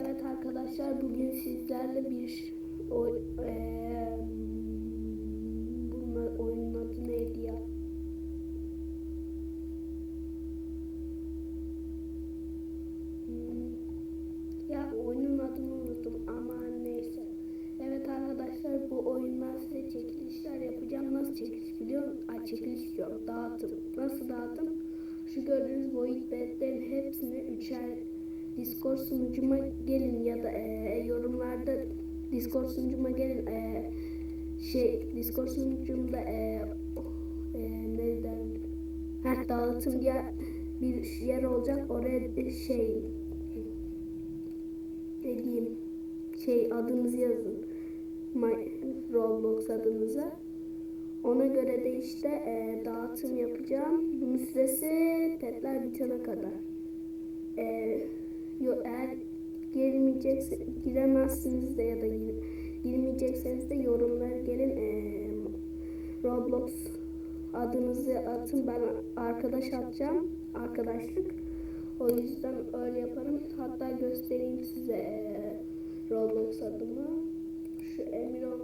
Evet arkadaşlar bugün sizlerle bir o eee bunun oyunun adı neydi ya? Hmm, Ya oyunun adını unuttum ama neyse. Evet arkadaşlar bu oyundan size çekilişler yapacağım. Nasıl çekiliş biliyor musun? Ay çekiliş diyorum. Dağıtım. Nasıl dağıtım? Şu gördüğünüz void bedlerin hepsini üçer Discord sunucuma gelin ya da e, yorumlarda Discord sunucuma gelin. E, şey Discord sunucumda e, e, ne derler? Heh, dağıtım diye bir yer olacak. Oraya bir şey ne diyeyim? Şey adınızı yazın. My, Roblox adınızı ona göre de işte e, dağıtım yapacağım. Bunun süresi petler bitene kadar. E, yo, eğer girmeyecekse giremezsiniz de ya da gir, girmeyecekseniz de yorumlara gelin. E, Roblox adınızı atın. Ben arkadaş atacağım. Arkadaşlık. O yüzden öyle yaparım. Hatta göstereyim size e, Roblox adımı. Şu Emiron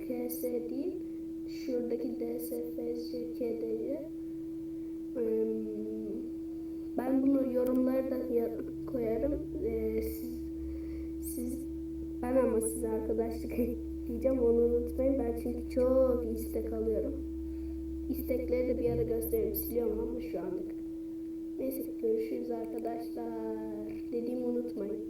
KS değil şuradaki DSFCK'deyi ben bunu yorumlara da ben ama size arkadaşlık diyeceğim onu unutmayın. Ben çünkü çok istek alıyorum. İstekleri de bir ara gösteririm siliyorum ama şu anlık. Neyse görüşürüz arkadaşlar. Dediğimi unutmayın